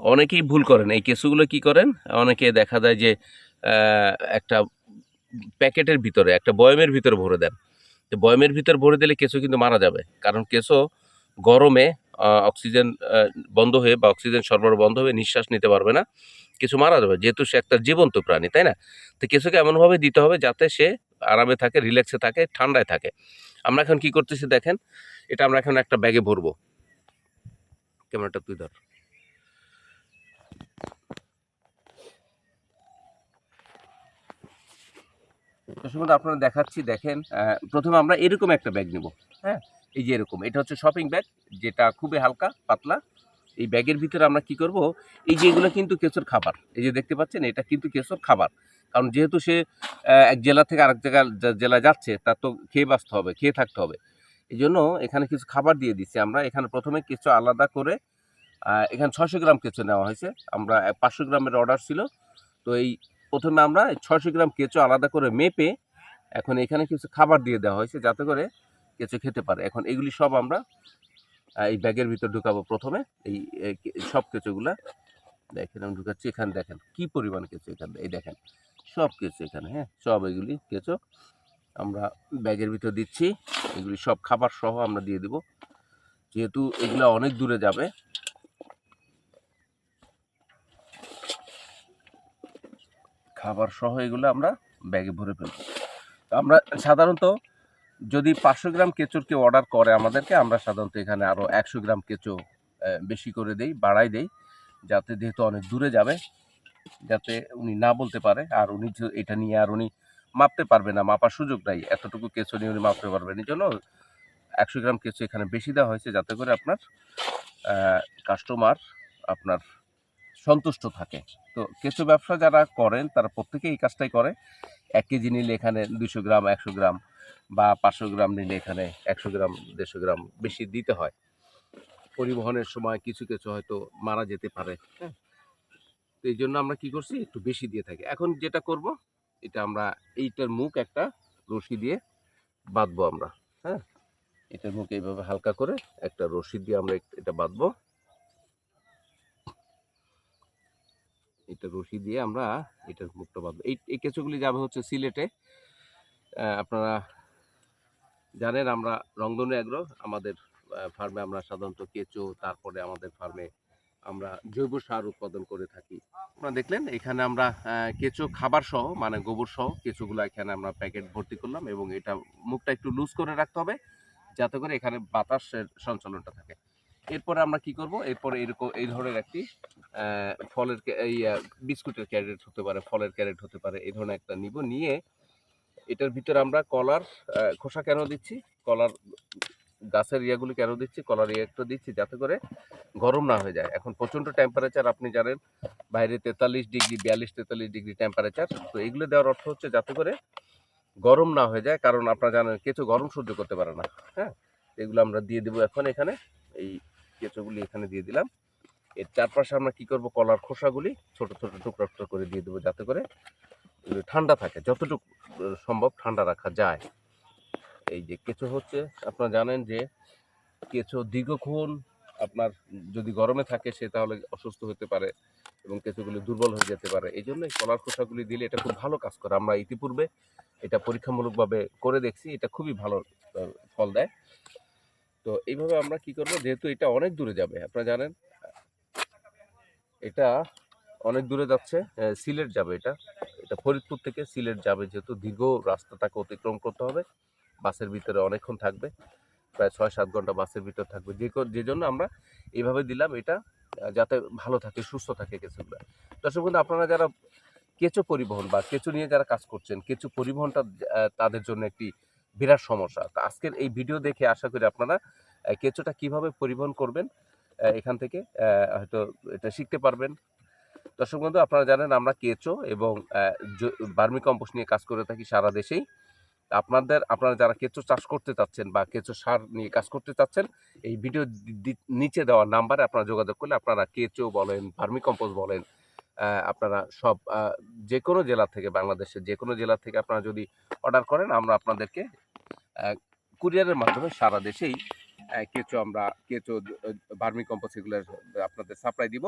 অনেকেই ভুল করেন। এই কেঁচুগুলো কি করেন? অনেকে দেখা যায় যে একটা প্যাকেটের ভিতরে, একটা বয়মের ভিতরে ভরে দেন। তো বয়মের ভিতরে ভরে দিলে কেঁচো কিন্তু মারা যাবে। কারণ কেঁচো গরমে অক্সিজেন বন্ধ হয়ে বা অক্সিজেন সরবরাহ বন্ধ হয়ে নিঃশ্বাস নিতে পারবে না। কিছু মারা যাবে। যেহেতু সে একটা জীবন্ত প্রাণী, তাই না? তো কেঁচোকে এমনভাবে দিতে হবে যাতে সে আরামে থাকে, রিল্যাক্সে থাকে, ঠান্ডায় থাকে। আমরা এখন কি করতেছি দেখেন? এটা আমরা এখন একটা ব্যাগে ভরবো। ক্যামেরাটা তুই ধর। দর্শক আপনারা দেখাচ্ছি, দেখেন প্রথমে আমরা এরকম একটা ব্যাগ নেব হ্যাঁ? এই যে এরকম, এটা হচ্ছে শপিং ব্যাগ যেটা খুবই হালকা, পাতলা। এই ব্যাগের ভিতরে আমরা কি করব, এই যে এগুলো কিন্তু কেঁচোর খাবার। এই যে দেখতে পাচ্ছেন, এটা কিন্তু কেঁচোর খাবার। কারণ যেহেতু সে এক জেলা থেকে আরেক জায়গা জেলা যাচ্ছে, তার তো খেয়ে বাঁচতে হবে, খেয়ে থাকতে হবে। এই জন্য এখানে কিছু খাবার দিয়ে দিচ্ছি আমরা। এখানে প্রথমে কেঁচো আলাদা করে এখানে ছশো গ্রাম কেঁচো নেওয়া হয়েছে। আমরা পাঁচশো গ্রামের অর্ডার ছিল। তো এই প্রথমে আমরা ছশো গ্রাম কেঁচো আলাদা করে মেপে এখন এখানে কিছু খাবার দিয়ে দেওয়া হয়েছে যাতে করে কেঁচো খেতে পারে। এখন এগুলি সব আমরা এই ব্যাগের ভিতর ঢুকাবো প্রথমে। এই সব কেঁচোগুলা দেখেন, আমি ঢুকাচ্ছি এখানে, দেখেন কি পরিমাণ কেঁচো এখানে এই দেখেন, সব কেঁচো এখানে হ্যাঁ সব এগুলি কেঁচো আমরা ব্যাগের ভিতর দিচ্ছি। এগুলি সব খাবার সহ আমরা দিয়ে দেব। যেহেতু এগুলো অনেক দূরে যাবে, খাবার সহ এগুলো আমরা ব্যাগে ভরে ফেলব। আমরা সাধারণত যদি পাঁচশো গ্রাম কেঁচোর কেউ অর্ডার করে আমাদেরকে, আমরা সাধারণত এখানে আরও একশো গ্রাম কেঁচো বেশি করে দেই, বাড়াই দেই, যাতে যেহেতু অনেক দূরে যাবে, যাতে উনি না বলতে পারে, আর উনি এটা নিয়ে আর উনি মাপতে পারবে না, মাপার সুযোগ নাই, এতটুকু কেঁচো নিয়ে উনি মাপতে পারবেন এই জন্য একশো গ্রাম কেঁচো এখানে বেশি দেওয়া হয়েছে, যাতে করে আপনার কাস্টমার আপনার সন্তুষ্ট থাকে। তো কেঁচো ব্যবসা যারা করেন, তারা প্রত্যেকেই এই কাজটাই করে। এক কেজি নিলে এখানে দুশো গ্রাম, একশো গ্রাম বা পাঁচশো গ্রাম নিলে এখানে একশো গ্রাম, দেড়শো গ্রাম বেশি দিতে হয়। পরিবহনের সময় কিছু কিছু হয়তো মারা যেতে পারে হ্যাঁ? তো এই জন্য আমরা কি করছি, একটু বেশি দিয়ে থাকি। এখন যেটা করব, এটা আমরা এইটার মুখ একটা রশি দিয়ে বাঁধবো আমরা হ্যাঁ? এটার মুখ এইভাবে হালকা করে একটা রশি দিয়ে আমরা এটা বাঁধবো। এটা রশি দিয়ে আমরা এটার মুখটা বাঁধবো। এই এই কেঁচোগুলি যাবে হচ্ছে সিলেটে। আপনারা জানেন আমরা রংধনু অ্যাগ্রো আমাদের ফার্মে আমরা সাধারণত কেঁচো, তারপরে আমাদের ফার্মে আমরা জৈব সার উৎপাদন করে থাকি। আপনারা দেখলেন, এখানে আমরা কেঁচো খাবার সহ মানে গোবর সহ কেঁচোগুলো এখানে আমরা প্যাকেট ভর্তি করলাম এবং এটা মুখটা একটু লুজ করে রাখতে হবে, যাতে করে এখানে বাতাসের সঞ্চালনটা থাকে। এরপরে আমরা কি করব? এরপরে এরকম এই ধরনের একটি ফলের এই বিস্কুটের ক্যারেট হতে পারে, ফলের ক্যারেট হতে পারে, এই ধরনের একটা নিব। নিয়ে এটার ভিতরে আমরা কলার খোসা কেন দিচ্ছি? কলার গাছের ইয়েগুলি কেন দিচ্ছি? কলার ইয়েটা দিচ্ছি যাতে করে গরম না হয়ে যায়। এখন প্রচণ্ড টেম্পারেচার আপনি জানেন, বাইরে তেতাল্লিশ ডিগ্রি, বিয়াল্লিশ, তেতাল্লিশ ডিগ্রি টেম্পারেচার তো এগুলো দেওয়ার অর্থ হচ্ছে যাতে করে গরম না হয়ে যায়। কারণ আপনারা জানেন, কেঁচো গরম সহ্য করতে পারে না। হ্যাঁ? এগুলো আমরা দিয়ে দেবো এখন এখানে, এই কেঁচোগুলি এখানে দিয়ে দিলাম। এর চারপাশে আমরা কি করব? কলার খোসাগুলি ছোট ছোট টুকরো টুকরো করে দিয়ে দেবো যাতে করে ঠান্ডা থাকে। যতটুকু সম্ভব ঠান্ডা রাখা যায়। এই যে কেঁচো হচ্ছে, আপনারা জানেন যে কেঁচো দীর্ঘক্ষণ আপনার যদি গরমে থাকে সে তাহলে অসুস্থ হতে পারে এবং কেঁচোগুলি দুর্বল হয়ে যেতে পারে। এই জন্য কলার খোসাগুলি দিলে এটা খুব ভালো কাজ করে। আমরা ইতিপূর্বে এটা পরীক্ষামূলকভাবে করে দেখছি, এটা খুবই ভালো ফল দেয়। তো এইভাবে আমরা কি করব? যেহেতু এটা অনেক দূরে যাবে, আপনারা জানেন? এটা অনেক দূরে যাচ্ছে সিলেট যাবে এটা। এটা ফরিদপুর থেকে সিলেট যাবে, যেহেতু দীর্ঘ রাস্তা তাকে অতিক্রম করতে হবে। বাসের ভিতরে অনেকক্ষণ থাকবে, প্রায় ছয়, সাত ঘণ্টা বাসের ভিতর থাকবে। যে যে জন্য আমরা এইভাবে দিলাম এটা যাতে ভালো থাকে, সুস্থ থাকে কেঁচোগুলো দর্শক বন্ধু, আপনারা যারা কেঁচো পরিবহন বা কেঁচো নিয়ে যারা কাজ করছেন, কেঁচো পরিবহনটা তাদের জন্য একটি বিরাট সমস্যা। তো আজকের এই ভিডিও দেখে আশা করি আপনারা কেঁচোটা কীভাবে পরিবহন করবেন এখান থেকে হয়তো এটা শিখতে পারবেন। দর্শক বন্ধু, আপনারা জানেন আমরা কেঁচো এবং বার্মি কম্পোস্ট নিয়ে কাজ করে থাকি সারা দেশেই। আপনাদের, আপনারা যারা কেঁচো চাষ করতে চাচ্ছেন বা কেঁচো সার নিয়ে কাজ করতে চাচ্ছেন, এই ভিডিও নিচে দেওয়া নাম্বারে আপনারা যোগাযোগ করলে আপনারা কেঁচো বলেন ভার্মি কম্পোস্ট বলেন আপনারা সব যে কোনো জেলা থেকে, বাংলাদেশের যে কোনো জেলা থেকে আপনারা যদি অর্ডার করেন, আমরা আপনাদেরকে কুরিয়ারের মাধ্যমে সারা দেশেই কেঁচো আমরা কেঁচো ভার্মি কম্পোস্ট এগুলো আপনাদের সাপ্লাই দিব।